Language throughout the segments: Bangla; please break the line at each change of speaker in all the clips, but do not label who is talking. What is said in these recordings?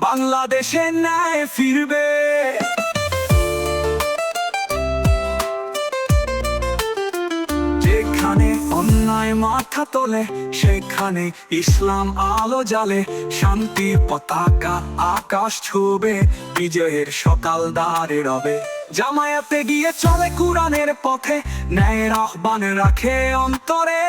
বাংলাদেশে ন্যায় ফিরবে। যেখানে অন্যায় মাথা তোলে, সেখানে ইসলাম আলো জালে শান্তি পতাকা আকাশ ছুবে, বিজয়ের সকাল দ্বারে রবে। জামায়াতে গিয়ে চলে কুরআনের পথে, ন্যায়ের আহ্বান রাখে অন্তরে।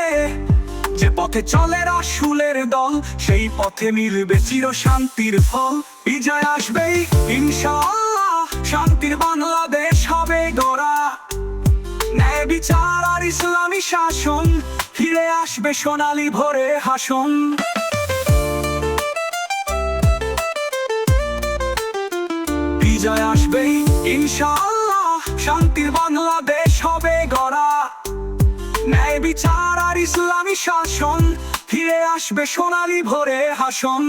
যে পথে চলে রাসুলের দল, সেই পথে মিলবে চির শান্তির ফল। বিজয় আসবেই, ইনশাআল্লাহ, শান্তির বাংলাদেশ হবে গড়া। ন্যায় বিচার আর ইসলামী শাসন, ফিরে আসবে সোনালি ভরে হাসন। বিজয় আসবেই, ইনশাআল্লাহ, শান্তির বাংলাদেশ হবে গড়া। ন্যায় বিচার আর ইসলামী শাসন। ফিরে আসবে সোনালি ভরে হাসন।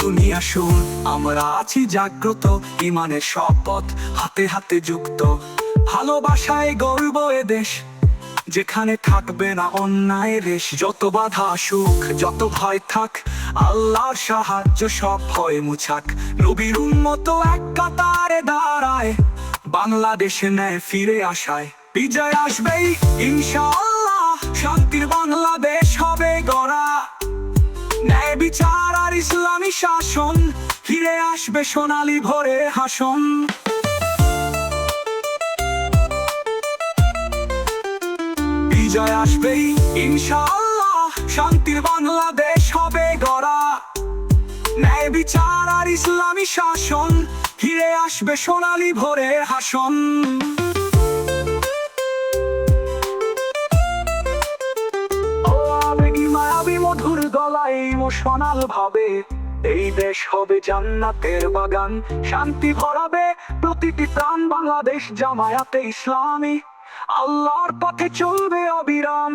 তুমি আসুন, আমরা আছি জাগ্রত, ইমানের শপথ হাতে হাতে যুক্ত। ভালোবাসায় গর্ব এ দেশ। যেখানে থাকবে না অন্যায় রেশ, যত বাধা আসুক, যত ভয় থাক, আল্লাহর সাহায্য সব ভয় মুছাক। নবীর উন্মত এক কাতারে দাঁড়ায়, বাংলাদেশে নেয় ফিরে আসায়। বিজয় আসবেই, ইনশাআল্লাহ, শান্তির বাংলাদেশ হবে গড়া। ন্যায় বিচার আর ইসলামী শাসন, ফিরে আসবে সোনালি ভরে হাসন। বিজয় আসবেই। ইনশাআল্লাহ শান্তির বাংলাদেশ হবে গড়া। ন্যায় বিচার আর ইসলামী শাসন, ফিরে আসবে সোনালি ভরে হাসন। মধুর গলায় ইমোশনাল ভাবে, এই দেশ হবে জান্নাতের বাগান। শান্তি ভরাবে প্রতিটি প্রাণ বাংলাদেশ জামায়াতে ইসলামী। আল্লাহর পথে চলবে অবিরাম।